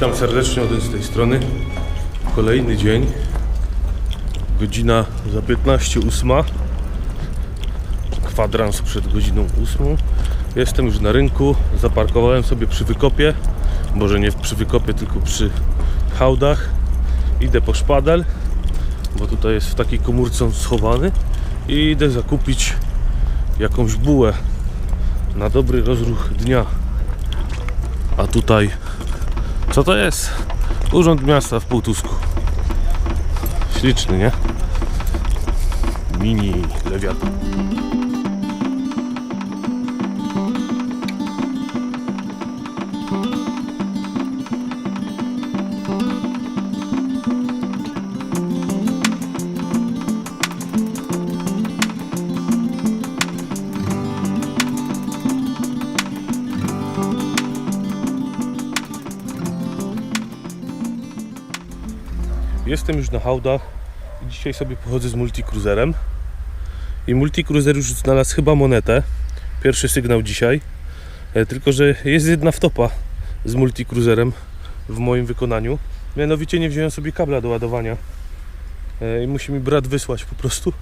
Witam serdecznie od tej strony. Kolejny dzień. Godzina za 15.08. Kwadrans przed godziną 8. Jestem już na rynku. Zaparkowałem sobie przy wykopie. Może nie przy wykopie, tylko przy hałdach. Idę po szpadel, bo tutaj jest w takiej komórce on schowany. I idę zakupić jakąś bułę na dobry rozruch dnia. A tutaj co to jest? Urząd Miasta w Półtusku. Śliczny, nie? Mini lewiatan. Jestem już na hałdach i dzisiaj sobie pochodzę z multicruiserem. I multicruiser już znalazł chyba monetę. Pierwszy sygnał dzisiaj. E, Tylko, że jest jedna wtopa z multicruiserem w moim wykonaniu. Mianowicie nie wziąłem sobie kabla do ładowania. E, I musi mi brat wysłać po prostu.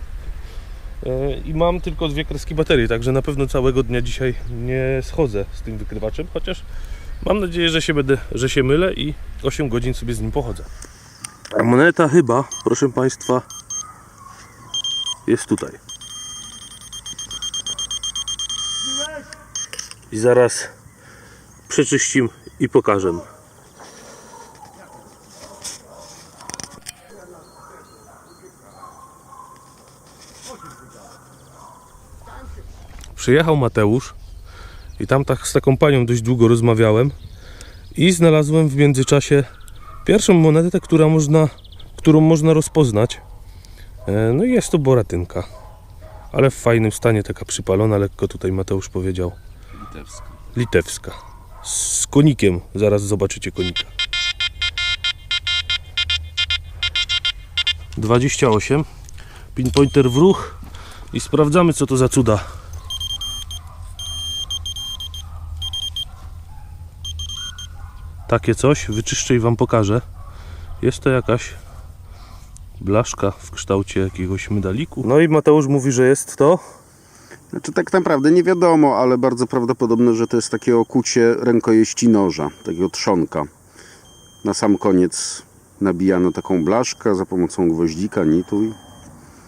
E, I mam tylko dwie kreski baterii, także na pewno całego dnia dzisiaj nie schodzę z tym wykrywaczem, chociaż mam nadzieję, że się będę, że się mylę i 8 godzin sobie z nim pochodzę. Moneta chyba, proszę Państwa, jest tutaj. I zaraz przeczyścim i pokażę. Przyjechał Mateusz i tam tak z taką panią dość długo rozmawiałem i znalazłem w międzyczasie Pierwszą monetę, która można, którą można rozpoznać, e, no i jest to boratynka. Ale w fajnym stanie, taka przypalona, lekko tutaj Mateusz powiedział. Litewska. Litewska. Z konikiem, zaraz zobaczycie konika. 28. Pinpointer w ruch i sprawdzamy co to za cuda. Takie coś, wyczyszczę i Wam pokażę. Jest to jakaś blaszka w kształcie jakiegoś medaliku. No i Mateusz mówi, że jest to Znaczy tak naprawdę nie wiadomo, ale bardzo prawdopodobne, że to jest takie okucie rękojeści noża, takiego trzonka. Na sam koniec nabijano taką blaszkę za pomocą gwoździka, nitu i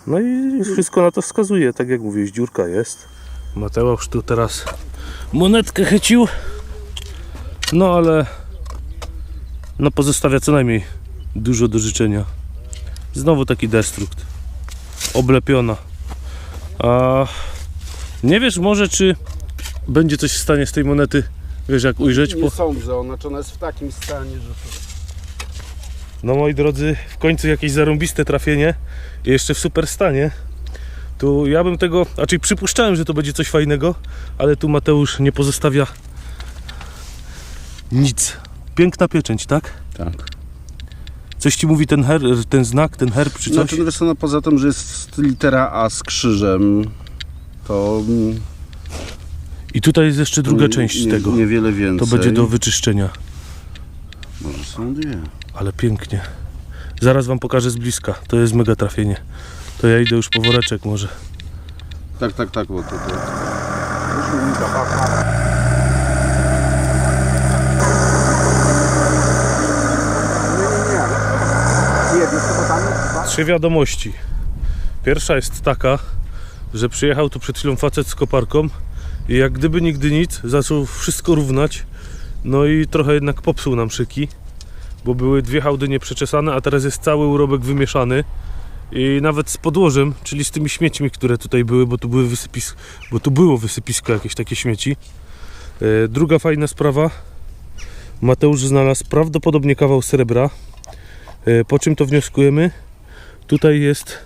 No i wszystko na to wskazuje, tak jak mówię, dziurka jest. Mateusz tu teraz monetkę chycił. No ale no pozostawia co najmniej dużo do życzenia. Znowu taki destrukt. Oblepiona. A nie wiesz może czy będzie coś w stanie z tej monety, wiesz jak ujrzeć? Po... sądzę, ona, czy ona jest w takim stanie, że. No moi drodzy, w końcu jakieś zarąbiste trafienie i jeszcze w super stanie. Tu ja bym tego, raczej przypuszczałem, że to będzie coś fajnego, ale tu Mateusz nie pozostawia nic. Piękna pieczęć, tak? Tak. Coś ci mówi ten, her, ten znak, ten herb czy coś? Znaczy, no wiesz co, no poza tym, że jest litera A z krzyżem, to I tutaj jest jeszcze druga nie- część nie, tego. Niewiele więcej. To będzie do wyczyszczenia. Może są dwie. Ale pięknie. Zaraz wam pokażę z bliska. To jest mega trafienie. To ja idę już po woreczek może. Tak, tak, tak, bo to... to... Trzy wiadomości. Pierwsza jest taka, że przyjechał tu przed chwilą facet z koparką i jak gdyby nigdy nic, zaczął wszystko równać. No i trochę jednak popsuł nam szyki, bo były dwie hałdy nieprzeczesane, a teraz jest cały urobek wymieszany. I nawet z podłożem, czyli z tymi śmiećmi, które tutaj były, bo tu, były wysypis... bo tu było wysypisko jakieś takie śmieci. E, Druga fajna sprawa. Mateusz znalazł prawdopodobnie kawał srebra. E, Po czym to wnioskujemy? Tutaj jest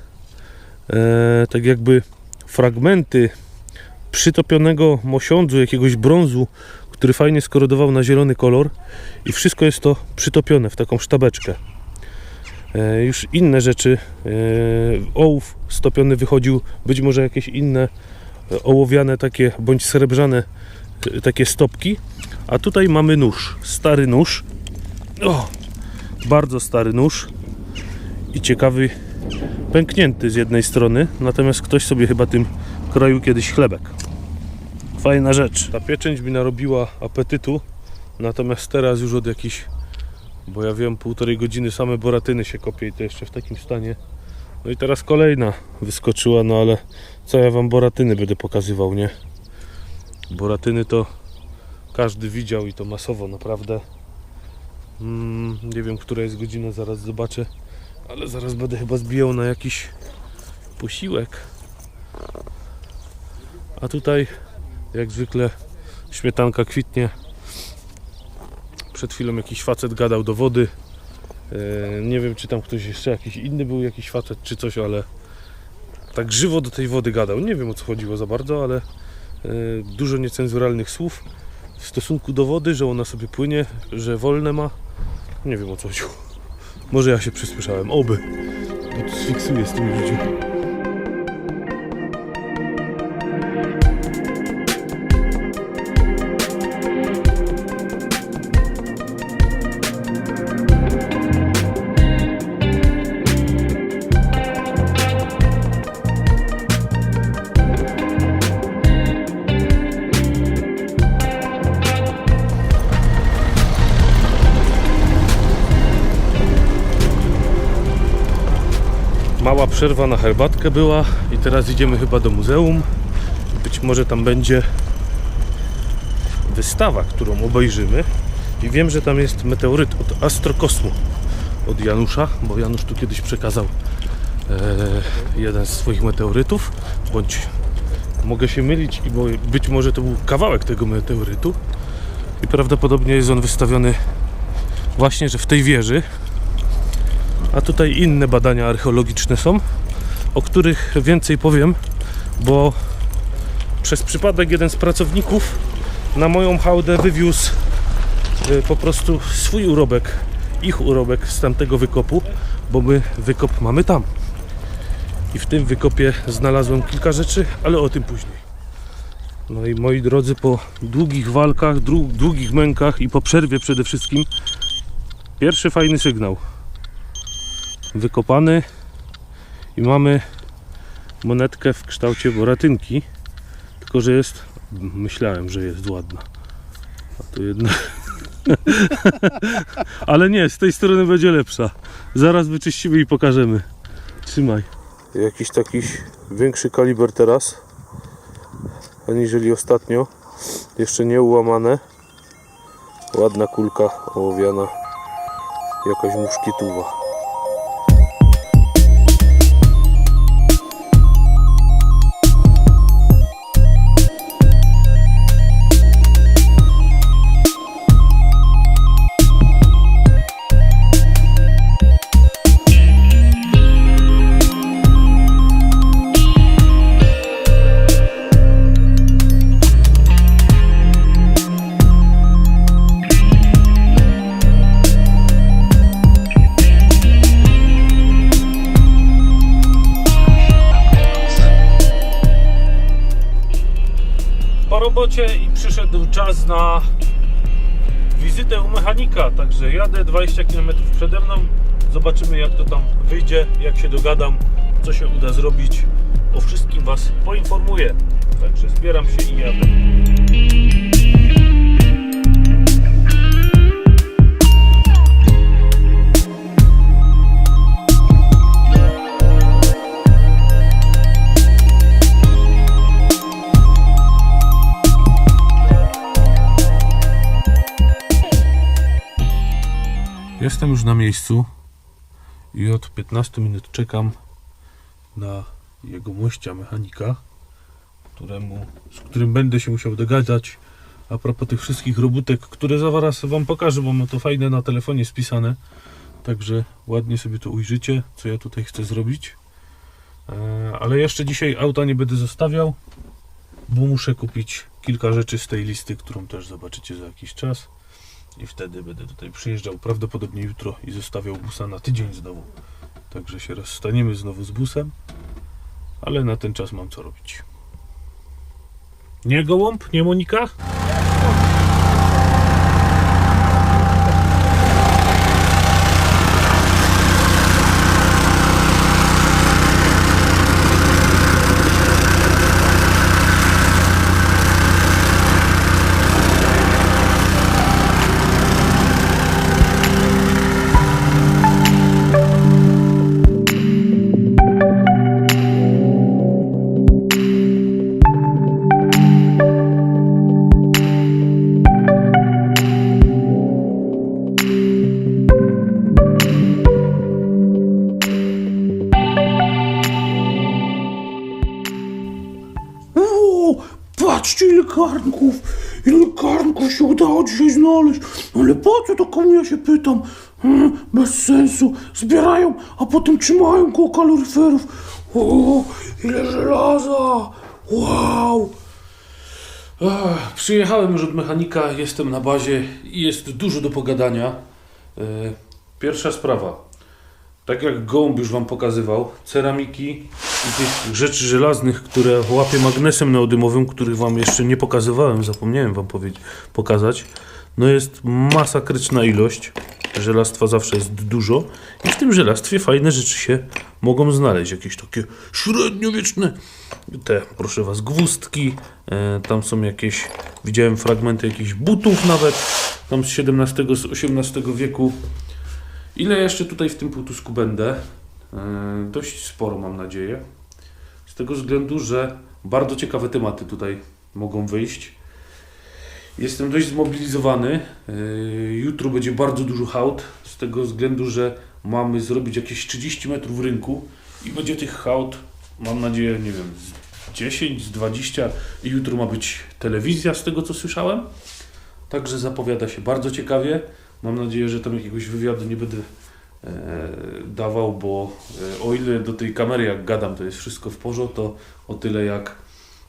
e, tak jakby fragmenty przytopionego mosiądzu, jakiegoś brązu, który fajnie skorodował na zielony kolor. I wszystko jest to przytopione w taką sztabeczkę. E, już inne rzeczy, e, ołów stopiony wychodził, być może jakieś inne e, ołowiane takie bądź srebrzane e, takie stopki, a tutaj mamy nóż, stary nóż, O, bardzo stary nóż. I ciekawy, pęknięty z jednej strony, natomiast ktoś sobie chyba tym kroił kiedyś chlebek. Fajna rzecz. Ta pieczęć mi narobiła apetytu, natomiast teraz już od jakichś, bo ja wiem, półtorej godziny same boratyny się kopie i to jeszcze w takim stanie. No i teraz kolejna wyskoczyła, no ale co ja wam boratyny będę pokazywał, nie? Boratyny to każdy widział i to masowo naprawdę. Mm, nie wiem, która jest godzina, zaraz zobaczę, ale zaraz będę chyba zbijał na jakiś posiłek. A tutaj, jak zwykle, śmietanka kwitnie. Przed chwilą jakiś facet gadał do wody. E, nie wiem, czy tam ktoś jeszcze jakiś inny był, jakiś facet czy coś, ale tak żywo do tej wody gadał. Nie wiem o co chodziło za bardzo, ale e, dużo niecenzuralnych słów w stosunku do wody, że ona sobie płynie, że wolne ma. Nie wiem o co chodziło. Może ja się przysłyszałem. Oby. Bo tu sfiksuję z tym w życiu. Mała przerwa na herbatkę była i teraz idziemy chyba do muzeum. Być może tam będzie wystawa, którą obejrzymy. I wiem, że tam jest meteoryt od Astrokosmu od Janusza, bo Janusz tu kiedyś przekazał e, jeden z swoich meteorytów, bądź mogę się mylić, i być może to był kawałek tego meteorytu. I prawdopodobnie jest on wystawiony właśnie, że w tej wieży, a tutaj inne badania archeologiczne są, o których więcej powiem, bo przez przypadek jeden z pracowników na moją hałdę wywiózł y, po prostu swój urobek, ich urobek z tamtego wykopu, bo my wykop mamy tam. I w tym wykopie znalazłem kilka rzeczy, ale o tym później. No i moi drodzy, po długich walkach, dłu- długich mękach i po przerwie przede wszystkim, pierwszy fajny sygnał wykopany i mamy monetkę w kształcie boratynki tylko, że jest myślałem, że jest ładna. A tu jedna. Ale nie, z tej strony będzie lepsza. Zaraz wyczyścimy i pokażemy. Trzymaj. Jakiś taki większy kaliber teraz aniżeli ostatnio. Jeszcze nie ułamane ładna kulka ołowiana. Jakaś muszkietuwa robocie i przyszedł czas na wizytę u mechanika. Także jadę 20 km przede mną. Zobaczymy jak to tam wyjdzie, jak się dogadam, co się uda zrobić. O wszystkim Was poinformuję. Także zbieram się i jadę. Już na miejscu i od 15 minut czekam na jego mościa mechanika, któremu, z którym będę się musiał dogadać a propos tych wszystkich robótek, które zaraz Wam pokażę, bo mam to fajne na telefonie spisane. Także ładnie sobie to ujrzycie, co ja tutaj chcę zrobić. E, Ale jeszcze dzisiaj auta nie będę zostawiał, bo muszę kupić kilka rzeczy z tej listy, którą też zobaczycie za jakiś czas. I wtedy będę tutaj przyjeżdżał prawdopodobnie jutro i zostawiał busa na tydzień znowu. Także się rozstaniemy znowu z busem. Ale na ten czas mam co robić. Nie gołąb? Nie Monika? Garnków, ile garnków się udało dzisiaj znaleźć. Ale po co to komu ja się pytam? Hmm, bez sensu. Zbierają, a potem trzymają koło kaloryferów. O, ile żelaza. Wow. Ach, przyjechałem już od mechanika, jestem na bazie i jest dużo do pogadania. E, Pierwsza sprawa. Tak jak gołąb już Wam pokazywał, ceramiki i tych rzeczy żelaznych, które łapię magnesem neodymowym, których Wam jeszcze nie pokazywałem, zapomniałem Wam pokazać. No jest masakryczna ilość. Żelastwa zawsze jest dużo i w tym żelastwie fajne rzeczy się mogą znaleźć. Jakieś takie średniowieczne te, proszę Was, gwózdki. E, tam są jakieś, widziałem fragmenty jakichś butów nawet, tam z XVII, z XVIII wieku. Ile jeszcze tutaj w tym półtusku będę? E, dość sporo mam nadzieję. Z tego względu, że bardzo ciekawe tematy tutaj mogą wyjść. Jestem dość zmobilizowany. E, Jutro będzie bardzo dużo haut, z tego względu, że mamy zrobić jakieś 30 metrów rynku i będzie tych haut, mam nadzieję, nie wiem, z 10, z 20 i jutro ma być telewizja, z tego co słyszałem. Także zapowiada się bardzo ciekawie. Mam nadzieję, że tam jakiegoś wywiadu nie będę e, dawał, bo e, o ile do tej kamery jak gadam, to jest wszystko w porządku, to o tyle jak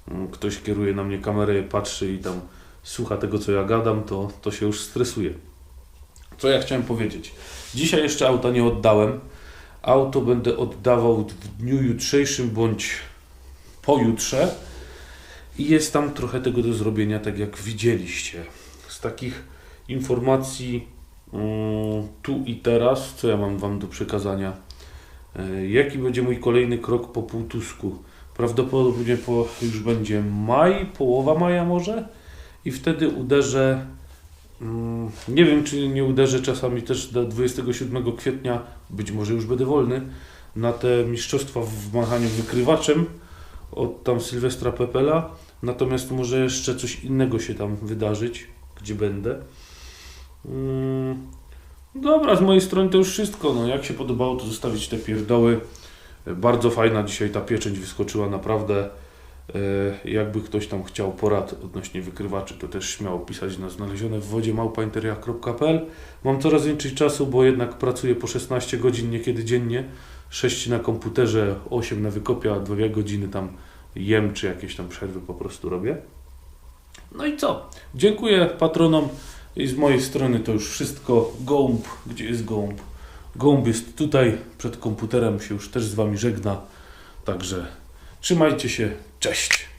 mm, ktoś kieruje na mnie kamerę, patrzy i tam słucha tego, co ja gadam, to, to się już stresuje. Co ja chciałem powiedzieć? Dzisiaj jeszcze auta nie oddałem. Auto będę oddawał w dniu jutrzejszym bądź pojutrze. I jest tam trochę tego do zrobienia, tak jak widzieliście. Z takich informacji tu i teraz, co ja mam Wam do przekazania? E, Jaki będzie mój kolejny krok po półtusku? Prawdopodobnie po, już będzie maj, połowa maja może? I wtedy uderzę Mm, Nie wiem, czy nie uderzę czasami też do 27 kwietnia, być może już będę wolny, na te mistrzostwa w machaniu wykrywaczem od tam Sylwestra Pepela. Natomiast może jeszcze coś innego się tam wydarzyć, gdzie będę. Mm, Dobra, z mojej strony to już wszystko. No, jak się podobało, to zostawić te pierdoły. Bardzo fajna dzisiaj ta pieczęć wyskoczyła, naprawdę. E, Jakby ktoś tam chciał porad odnośnie wykrywaczy, to też śmiało pisać na znalezione w wodzie małpainteriach.pl. Mam coraz więcej czasu, bo jednak pracuję po 16 godzin niekiedy dziennie. 6 na komputerze, 8 na wykopie, a 2 godziny tam jem, czy jakieś tam przerwy po prostu robię. No i co? Dziękuję patronom i z mojej strony to już wszystko. Gołąb, gdzie jest gołąb? Gołąb jest tutaj, przed komputerem się już też z Wami żegna. Także trzymajcie się, cześć!